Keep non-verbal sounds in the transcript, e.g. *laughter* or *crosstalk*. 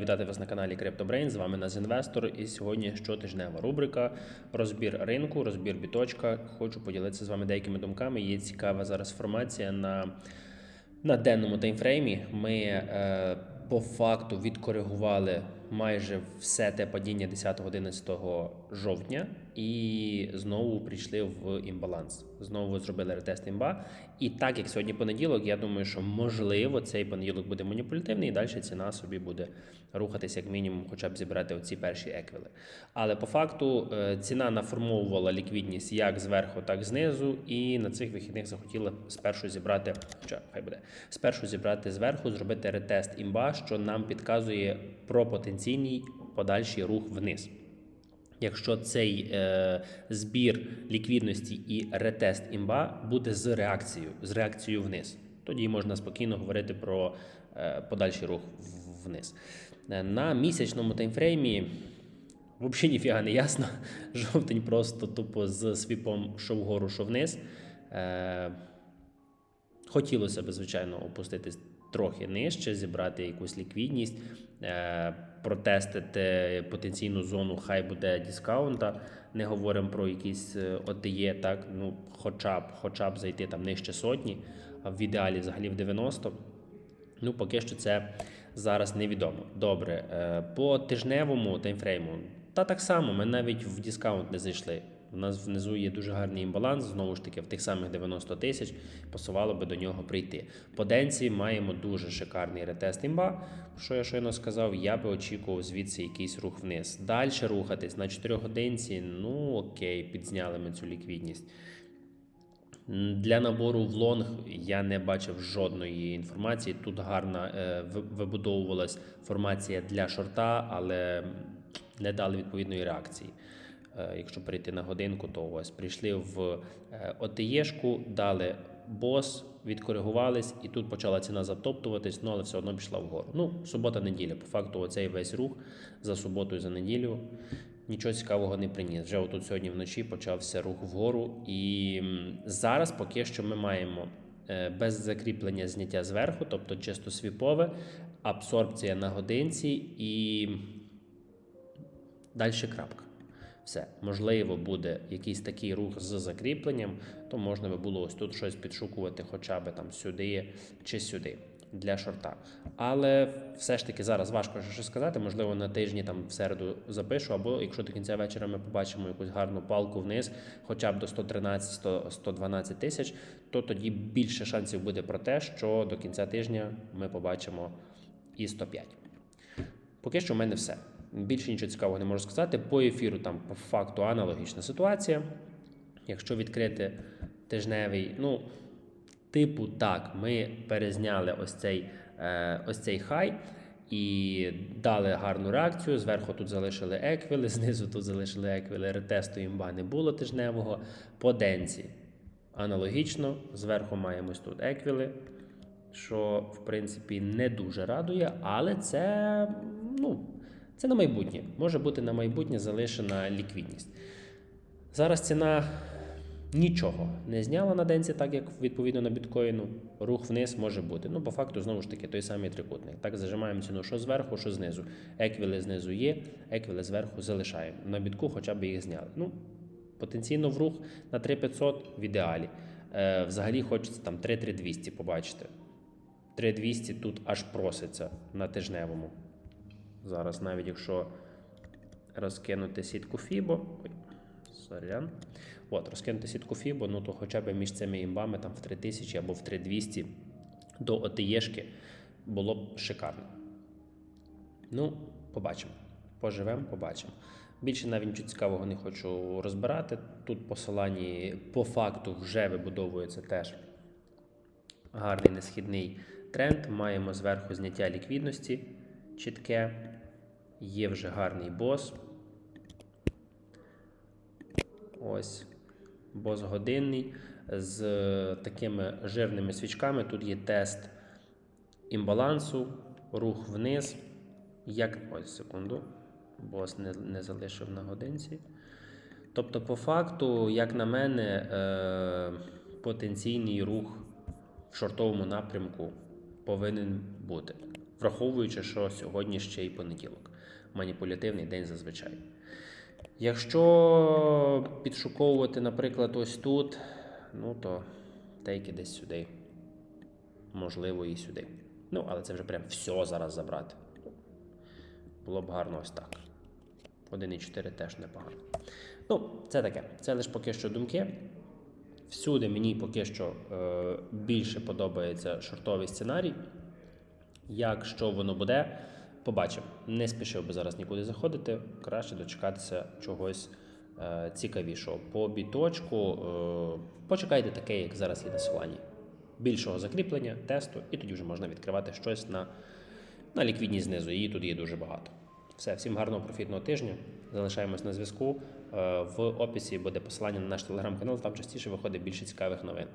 Вітати вас на каналі CryptoBrain, з вами Наз Інвестор. І сьогодні щотижнева рубрика розбір ринку, розбір біточка. Хочу поділитися з вами деякими думками. Є цікава зараз формація на, на денному таймфреймі. Ми е, по факту відкоригували майже все те падіння 10-11 жовтня і знову прийшли в імбаланс. Знову зробили ретест імба. І так як сьогодні понеділок, я думаю, що можливо цей понеділок буде маніпулятивний, і далі ціна собі буде рухатися як мінімум, хоча б зібрати оці перші еквіли. Але по факту е, ціна наформовувала ліквідність як зверху, так і знизу. І на цих вихідних захотіла спершу зібрати, хоча хай буде спершу зібрати зверху, зробити ретест імба, що нам підказує про потенційний подальший рух вниз. Якщо цей е, збір ліквідності і ретест імба буде з реакцією, з реакцією вниз, тоді можна спокійно говорити про е, подальший рух вниз. Е, На місячному таймфреймі взагалі ніфіга не ясно. *laughs* Жовтень просто тупо з свіпом що вгору, що вниз. Е, Хотілося б, звичайно, опуститись трохи нижче, зібрати якусь ліквідність, е, протестити потенційну зону, хай буде дискаунта. Не говоримо про якісь е, ОТЄ, так, ну, хоча б, хоча б зайти там нижче сотні, а в ідеалі взагалі в 90. Ну, поки що це зараз невідомо. Добре, е, по тижневому таймфрейму, та так само, ми навіть в дискаунт не зайшли. У нас внизу є дуже гарний імбаланс, знову ж таки, в тих самих 90 тисяч пасувало би до нього прийти. По денці маємо дуже шикарний ретест імба. Що я щойно сказав, я би очікував звідси якийсь рух вниз. Далі рухатись на 4 годинці, ну окей, підзняли ми цю ліквідність. Для набору в лонг я не бачив жодної інформації. Тут гарна е, вибудовувалась формація для шорта, але не дали відповідної реакції. Е, Якщо перейти на годинку, то ось прийшли в е, ОТЄшку, дали бос, відкоригувались, і тут почала ціна затоптуватись, ну але все одно пішла вгору. Ну, субота-неділя. По факту, оцей весь рух за суботу і за неділю нічого цікавого не приніс. Вже отут сьогодні вночі почався рух вгору. І зараз поки що ми маємо е, без закріплення зняття зверху, тобто чисто свіпове, абсорбція на годинці і далі крапка. Все, можливо, буде якийсь такий рух з закріпленням, то можна би було ось тут щось підшукувати, хоча б там сюди чи сюди для шорта. Але все ж таки зараз важко щось сказати. Можливо, на тижні там в середу запишу, або якщо до кінця вечора ми побачимо якусь гарну палку вниз, хоча б до 113-112 тисяч, то тоді більше шансів буде про те, що до кінця тижня ми побачимо і 105. Поки що в мене все. Більше нічого цікавого не можу сказати. По ефіру там по факту аналогічна ситуація. Якщо відкрити тижневий, ну, типу, так, ми перезняли ось цей, е, ось цей хай і дали гарну реакцію. Зверху тут залишили еквіли, *laughs* знизу тут залишили еквіли. Ретесту імба не було тижневого. По денці аналогічно. Зверху маємо тут еквіли що в принципі не дуже радує, але це, ну, це на майбутнє. Може бути на майбутнє залишена ліквідність. Зараз ціна нічого не зняла на денці, так як відповідно на біткоїну. Рух вниз може бути. Ну, по факту, знову ж таки, той самий трикутник. Так, зажимаємо ціну що зверху, що знизу. Еквіли знизу є, еквіли зверху залишаємо. На бітку хоча б їх зняли. Ну, потенційно в рух на 3500 в ідеалі. Е, взагалі хочеться там 33200 побачити. 3200 тут аж проситься на тижневому. Зараз, навіть якщо розкинути сітку FIBO. Сорян. От, розкинути сітку FIBO, ну то хоча б між цими імбами там в 3000 або в 3200 до ОТЄшки було б шикарно. Ну, побачимо. Поживемо, побачимо. Більше навіть нічого цікавого не хочу розбирати. Тут посиланні по факту вже вибудовується теж гарний несхідний тренд. Маємо зверху зняття ліквідності чітке. Є вже гарний бос. Ось бос годинний з такими жирними свічками. Тут є тест імбалансу, рух вниз. Як. Ось секунду. Бос не, не залишив на годинці. Тобто, по факту, як на мене, е, потенційний рух в шортовому напрямку повинен бути. Враховуючи, що сьогодні ще й понеділок. Маніпулятивний день зазвичай. Якщо підшуковувати, наприклад, ось тут, ну то тейки десь сюди. Можливо, і сюди. Ну, але це вже прям все зараз забрати. Було б гарно ось так. 1,4 теж непогано. Ну, це таке. Це лише поки що думки. Всюди мені поки що е, більше подобається шортовий сценарій. Як що воно буде, побачимо. Не спішив би зараз нікуди заходити. Краще дочекатися чогось е, цікавішого. По біточку е, почекайте таке, як зараз є на Солані. Більшого закріплення, тесту, і тоді вже можна відкривати щось на, на ліквідність знизу. Її тут є дуже багато. Все, всім гарного профітного тижня. Залишаємось на зв'язку. Е, В описі буде посилання на наш телеграм-канал, там частіше виходить більше цікавих новин.